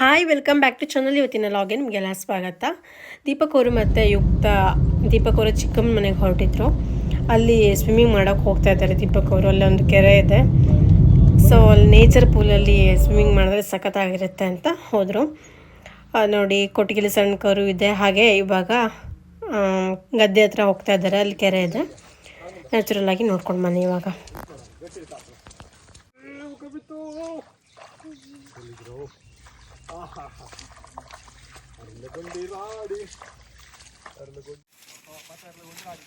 Hi welcome back to channel ಇವತ್ತಿನ ಲಾಗಿನ್ ನಿಮಗೆಲ್ಲ ಸ್ವಾಗತ. ದೀಪಕ್ ಅವರು ಮತ್ತು ಯುಕ್ತ ದೀಪಕ್ ಅವರು ಚಿಕ್ಕಮ್ಮನ ಮನೆಗೆ ಹೊರಟಿದ್ರು. ಅಲ್ಲಿ ಸ್ವಿಮ್ಮಿಂಗ್ ಮಾಡೋಕೆ ಹೋಗ್ತಾ ಇದ್ದಾರೆ ದೀಪಕ್ ಅವರು ಅಲ್ಲಿ ಒಂದು ಕೆರೆ ಇದೆ. ಸೊ ಅಲ್ಲಿ ನೇಚರ್ ಪೂಲಲ್ಲಿ ಸ್ವಿಮ್ಮಿಂಗ್ ಮಾಡಿದ್ರೆ ಸಖತ್ತಾಗಿರುತ್ತೆ ಅಂತ ಹೋದರು. ನೋಡಿ, ಕೊಟ್ಟಿಗೆಲಿ ಸಣ್ಣ ಕರು ಇದೆ. ಹಾಗೆ ಇವಾಗ ಗದ್ದೆ ಹತ್ರ ಹೋಗ್ತಾ ಇದ್ದಾರೆ. ಅಲ್ಲಿ ಕೆರೆ ಇದೆ. ನ್ಯಾಚುರಲ್ ಆಗಿ ನೋಡ್ಕೊಂಡು ಬನ್ನಿ ಇವಾಗ. అరలగొండి రాడి అరలగొండి పచ్చ అరలగొండి రాడి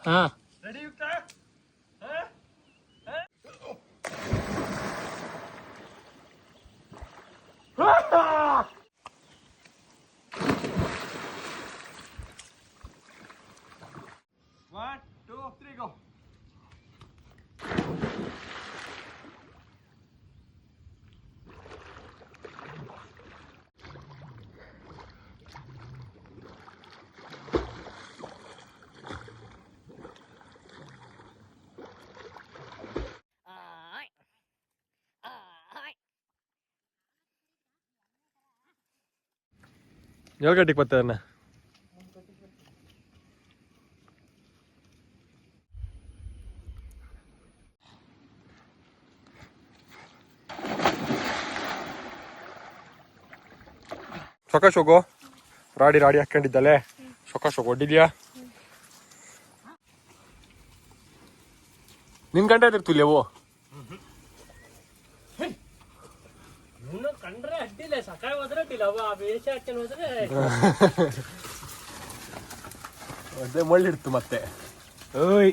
हाँ ಏಳು ಗಂಟೆಗೆ ಅಣ್ಣ. ಸೊಕಾಶ್ ಹೋಗೋ. ರಾಡಿ ರಾಡಿ ಹಾಕೊಂಡಿದ್ದಲೆ ಸೊಕಾಶ್ ಹೋಗೋ ಒಡ್ಡಿದ್ಯಾ? ನಿನ್ ಗಂಟೆ ಇರ್ತಿಲ್ಲ ಹೋದ್ರೆ ಅಡ್ಡಿಲ್ಲ ಅವ ವೇಷ ಹೋದ್ರೆ ಅದೇ ಮಳ್ಳಿಡ್ತು ಮತ್ತೆ ಓಯ್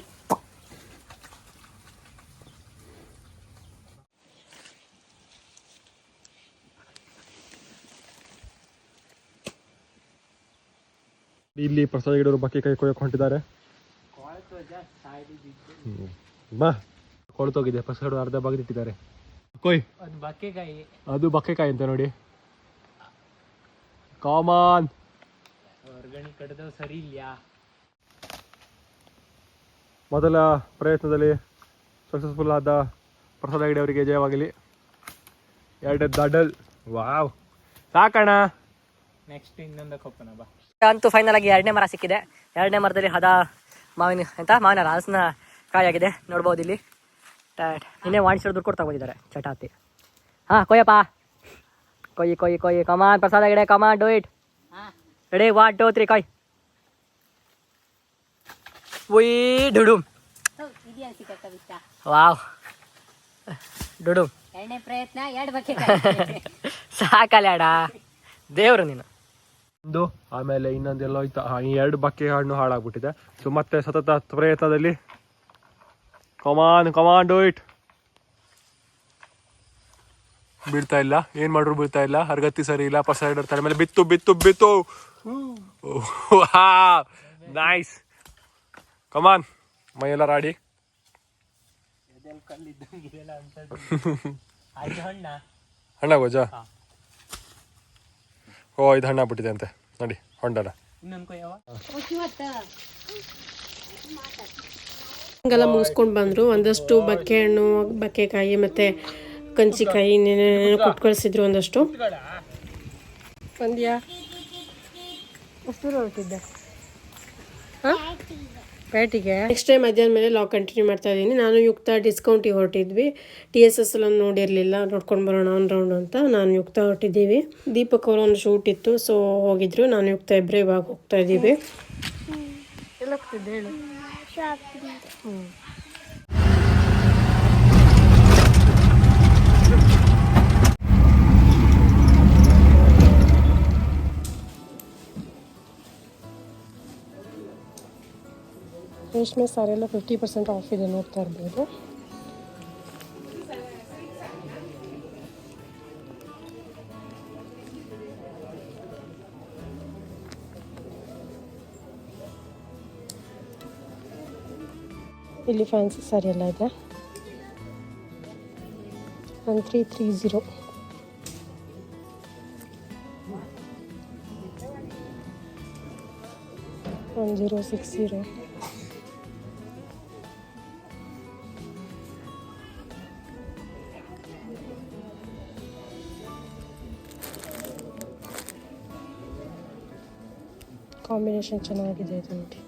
ಇಲ್ಲಿ ಪ್ರಸಾದ ಗಿಡರು ಬಾಕಿ ಕೈ ಕೊಯ್ಯಕ್ಕೆ ಹೊಂಟಿದ್ದಾರೆ. ಬಾ. ಕೊಳ್ತೋಗಿದೆ ಪ್ರಸಾದ ಅರ್ಧ ಬಾಗಿದಿಟ್ಟಿದ್ದಾರೆ ಕೊಯ್. ಅದು ಬಕ್ಕೆಕಾಯಿ ಅಂತ ನೋಡಿ. ಕಾಮನ್ ಹೊರ್ಗಣಿ ಕಡ್ದವ್ ಸರಿ ಇಲ್ಲ ಮೊದಲ ಪ್ರಯತ್ನದಲ್ಲಿ ಸಕ್ಸಸ್ಫುಲ್ ಆದ ಪ್ರಸಾದ ಹೆಗಡೆ ಅವರಿಗೆ ಜಯವಾಗಲಿ. ಎರಡನೇ ದಡಲ್. ವಾವ್ ಸಾಕಣ ನೆಕ್ಸ್ಟ್ ಇನ್ನೊಂದು ಕೊಪ್ಪನ ಬಾ. ಅಂತೂ ಫೈನಲ್ ಆಗಿ ಎರಡನೇ ಮರ ಸಿಕ್ಕಿದೆ. ಎರಡನೇ ಮರದಲ್ಲಿ ಹದ ಮಾವಿನ ಎಂತ? ಮಾವಿನ ಹಲಸಿನ ಆಗಿದೆ. ನೋಡ್ಬೋದು ಇಲ್ಲಿ. ಇನ್ನೇ ನಿನ್ನೆ ವಾಣಿಸ್ರು ದುಡ್ಡು ಕೊಡ್ತಾ ಬಂದಿದ್ದಾರೆ ಚಟಾತಿ. ಹಾ ಕೊಯ್ಯಪ್ಪ. ಕೊಯ್ಯಿ ಕೊಯ್ಯಿ ಕೊಯ್ಯಿ ಕಮಾನ್ ಪ್ರಸಾದ ಗಿಡ come on do it. Ready one two three ಕೊಯ್. ಉಯ್ ಡುಡುಮ್. ವಾವ್. ಡುಡುಮ್. ಎರಡನೇ ಪ್ರಯತ್ನ ಎರಡು ಸಾಕಲ್ಯಾಡ ದೇವ್ರು ನೀನು. ಒಂದು ಆಮೇಲೆ ಇನ್ನೊಂದೆಲ್ಲ ಹೋಯ್ತಾ ಈ ಎರಡು ಬಕ್ಕೆ ಹಣ್ಣು ಹಾಳಾಗ್ಬಿಟ್ಟಿದೆ. ಸೊ ಮತ್ತೆ ಸತತ ಪ್ರಯತ್ನದಲ್ಲಿ. ಕಮಾನ್ ಕಮಾನ್ ಡೂ ಇಟ್ ಬೀಳ್ತಾ ಇಲ್ಲ. ಏನ್ ಮಾಡ್ರು ಬೀಳ್ತಾ ಇಲ್ಲ. ಹರಗತ್ತಿ ಸರಿ ಇಲ್ಲ. ಪ್ರಸಾದ ತಲೆ ಮೇಲೆ ಬಿತ್ತು ಬಿತ್ತು ಬಿತ್ತು. ನೈಸ್ ಕಮಾನ್ ಮೈಯೆಲ್ಲ ರಾಡಿ. ಹಣ್ಣ ಹಣ್ಣ ಗೋಜ ಓ ಇದು ಹಣ್ಣಾಗ್ಬಿಟ್ಟಿದೆ ಅಂತೆ. ನೋಡಿ ಕೊಯ್ಯವ ಹಂಗೆಲ್ಲ ಮುಗಿಸ್ಕೊಂಡು ಬಂದರು. ಒಂದಷ್ಟು ಬಕ್ಕೆ ಹಣ್ಣು ಬಕ್ಕೆಕಾಯಿ ಮತ್ತು ಕಂಚಿಕಾಯಿ ಇನ್ನೇನೇನೋ ಕೊಟ್ಟು ಕಳಿಸಿದ್ರು ಒಂದಷ್ಟು. ದೂರ ಹೊರಟಿದ್ದೆ ಪ್ಯಾಟಿಗೆ. ನೆಕ್ಸ್ಟ್ ಟೈಮ್ ಮಧ್ಯಾಹ್ನ ಮೇಲೆ ಲಾಗ್ ಕಂಟಿನ್ಯೂ ಮಾಡ್ತಾ ಇದ್ದೀನಿ. ನಾನು ಯುಕ್ತ ಡಿಸ್ಕೌಂಟಿಗೆ ಹೊರಟಿದ್ವಿ. ಟಿ ಎಸ್ ಎಸ್ ಎಲ್ಲ ನೋಡಿರಲಿಲ್ಲ. ನೋಡ್ಕೊಂಡು ಬರೋಣ ಆನ್ ರೌಂಡ್ ಅಂತ. ನಾನು ಯುಕ್ತ ಹೊರಟಿದ್ದೀವಿ. ದೀಪಕ್ ಅವರು ಒಂದು ಶೂಟ್ ಇತ್ತು ಸೊ ಹೋಗಿದ್ರು. ನಾನು ಯುಕ್ತ ಇಬ್ಬರೇ ಇವಾಗ ಹೋಗ್ತಾ ಇದ್ದೀವಿ. ಎಲ್ಲ ಹೋಗ್ತಿದ್ದೆ ಹೇಳು. ರೇಷ್ಮೆ ಸಾರೆಲ್ಲ ಫಿಫ್ಟಿ ಪರ್ಸೆಂಟ್ ಆಫ್ ಇದೆ ನೋಡ್ತಾ ಇರ್ಬೋದು. ಇಲ್ಲಿ ಫ್ಯಾನ್ಸಿ ಸಾರಿ ಎಲ್ಲ ಇದೆ. One three three zero one zero six zero combination ಚೆನ್ನಾಗಿದೆ ಇದು ನೋಡಿ.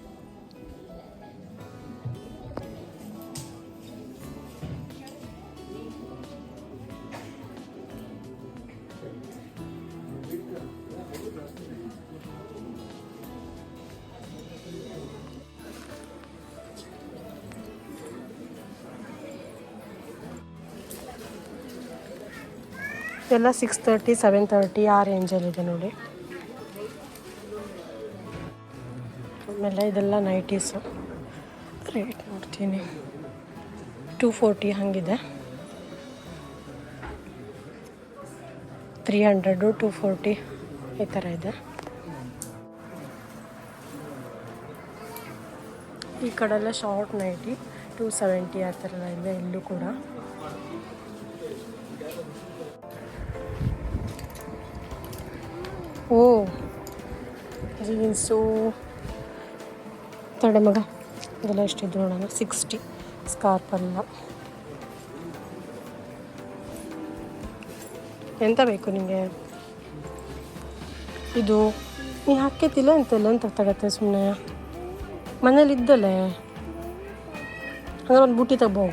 ಎಲ್ಲ ಸಿಕ್ಸ್ ತರ್ಟಿ ಸೆವೆನ್ ತರ್ಟಿ ಆ ರೇಂಜಲ್ಲಿದೆ ನೋಡಿ. ಆಮೇಲೆ ಇದೆಲ್ಲ ನೈಟೀಸು ರೇಟ್ ನೋಡ್ತೀನಿ. ಟೂ ಫೋರ್ಟಿ ಹಾಗಿದೆ. ತ್ರೀ ಹಂಡ್ರೆಡು ಟೂ ಫೋರ್ಟಿ ಈ ಥರ ಇದೆ. ಈ ಕಡೆಲ್ಲ ಶಾರ್ಟ್ ನೈಟಿ ಟೂ ಸೆವೆಂಟಿ ಆ ಥರ ಎಲ್ಲ ಇದೆ ಇಲ್ಲೂ ಕೂಡ. ಓ ಜೀನ್ಸು ತಡೆ ಮಗ. ಇದೆಲ್ಲ ಎಷ್ಟಿದ್ರು ನೋಡೋಣ ಸಿಕ್ಸ್ಟಿ ಸ್ಕಾರ್ಪ್ ಎಲ್ಲ ಎಂತ ಬೇಕು ನಿಮಗೆ ಇದು ನೀ ಹಾಕೈತಿಲ್ಲ ಎಂತೆಲ್ಲ ಅಂತ ತಗತ್ತೆ ಸುಮ್ಮನೆ ಮನೇಲಿ ಇದ್ದಲ್ಲೇ? ಅಂದ್ರೆ ಒಂದು ಬುಟ್ಟಿ ತಗ್ಬೋ.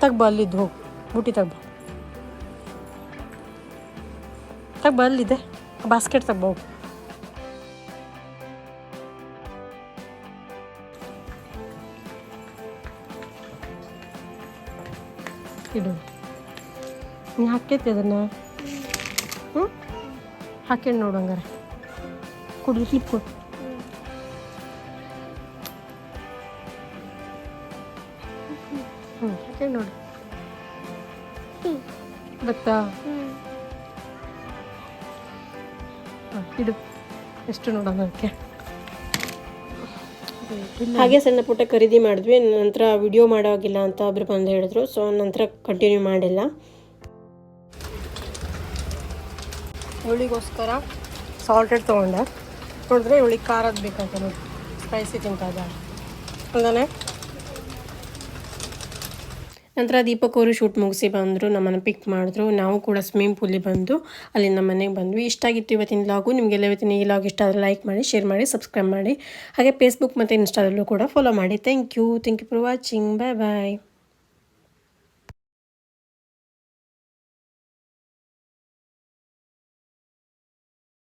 ತಗ್ಬಾ ಅಲ್ಲಿದ್ದು, ಹೋಗು. ಬುಟ್ಟಿ ತಗ್ಬ. ತಗ್ಬ ಅಲ್ಲಿದೆ. ಬಾಸ್ಕೆಟ್ ತಗ್ಬೋ ಇಡು ನೀ ಹಾಕೈತಿ ಅದನ್ನು? ಹ್ಞೂ ಹಾಕ್ಯಂಡು ನೋಡು ಹಂಗಾರೆ. ಕೊಡು ಸ್ಲಿಪ್ ಕೊಡು. ಹ್ಞೂ ಹಾಕ್ಯಂಡು ನೋಡು. ಗೊತ್ತಾ? ಹಾಂ ಇಡು. ಎಷ್ಟು ನೋಡೋಣ ಅದಕ್ಕೆ. ಹಾಗೆ ಸಣ್ಣ ಪುಟ್ಟ ಖರೀದಿ ಮಾಡಿದ್ವಿ. ನಂತರ ವಿಡಿಯೋ ಮಾಡೋಗಿಲ್ಲ ಅಂತ ಒಬ್ರು ಬಂದು ಹೇಳಿದ್ರು. ಸೊ ನಂತರ ಕಂಟಿನ್ಯೂ ಮಾಡಿಲ್ಲ. ಇವಳಿಗೋಸ್ಕರ ಸಾಲ್ಟೆಡ್ ತೊಗೊಂಡೆ. ನೋಡಿದ್ರೆ ಇವಳಿಗೆ ಖಾರದ್ದು ಬೇಕಾಗ್ತದೆ. ಸ್ಪೈಸಿ ತಿಂತ ಇದ್ದಾಳೆ ನಂತರ ದೀಪಕ್ ಅವರು ಶೂಟ್ ಮುಗಿಸಿ ಬಂದರು, ನಮ್ಮನ್ನು ಪಿಕ್ ಮಾಡಿದ್ರು. ನಾವು ಕೂಡ ಸ್ವಿಮ್ಮಿಂಗ್ ಪೂಲಿಗೆ ಬಂದು ಅಲ್ಲಿ ನಮ್ಮ ಮನೆಗೆ ಬಂದ್ವಿ. ಇಷ್ಟ ಆಗಿತ್ತು ಇವತ್ತಿನ ಲಾಗು ನಿಮಗೆಲ್ಲ ಇವತ್ತಿನ ಈ ಲಾಗ್ ಇಷ್ಟ ಆದರೆ ಲೈಕ್ ಮಾಡಿ ಶೇರ್ ಮಾಡಿ ಸಬ್ಸ್ಕ್ರೈಬ್ ಮಾಡಿ. ಹಾಗೆ ಫೇಸ್ಬುಕ್ ಮತ್ತು ಇನ್ಸ್ಟಾದಲ್ಲೂ ಕೂಡ ಫಾಲೋ ಮಾಡಿ. Thank you thank you for watching bye bye